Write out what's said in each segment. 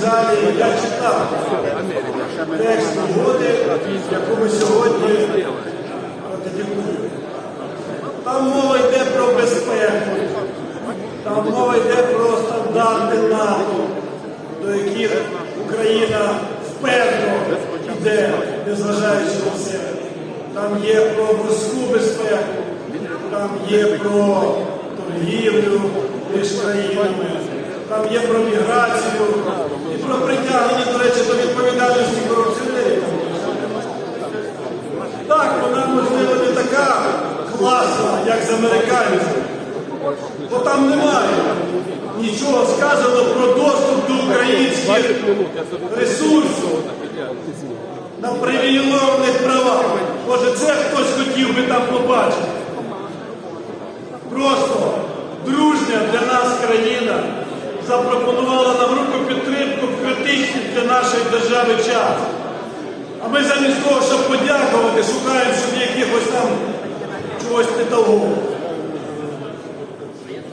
залі я читав текст угоди, яку ми сьогодні ратифікуємо. Там мова йде про безпеку, там мова йде про стандарти НАТО, до яких Україна впевнено йде, незважаючи на все. Там є про морську безпеку, там є про торгівлю між країнами, там є про міграцію і про притягнення, до речі, до відповідальності корупціонерів. Так, вона можливо не така класна, як з американців, бо там немає нічого сказано про доступ до українських ресурсів на привілейованих правах. Може, це хтось хотів би там побачити. Запропонувала нам руку підтримку в критичний для нашої держави час. А ми замість того, щоб подякувати, шукаємо собі якихось там чогось недолугого.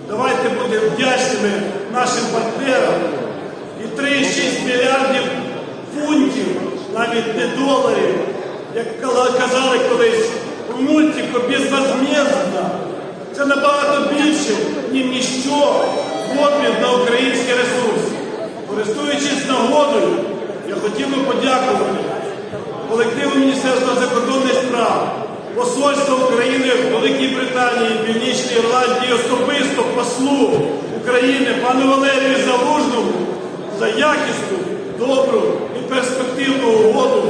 Давайте будемо вдячними нашим партнерам і 3,6 мільярдів фунтів, навіть не доларів, як казали колись у мультику, безвозмездно. Це набагато більше, ніж ніщо в на українські ресурси. Користуючись нагодою, я хотів би подякувати колективу Міністерства закордонних справ, Посольства України в Великій Британії, Північній Ірландії, особисто послу України пану Валерію Залужному за якісну, добру і перспективну угоду,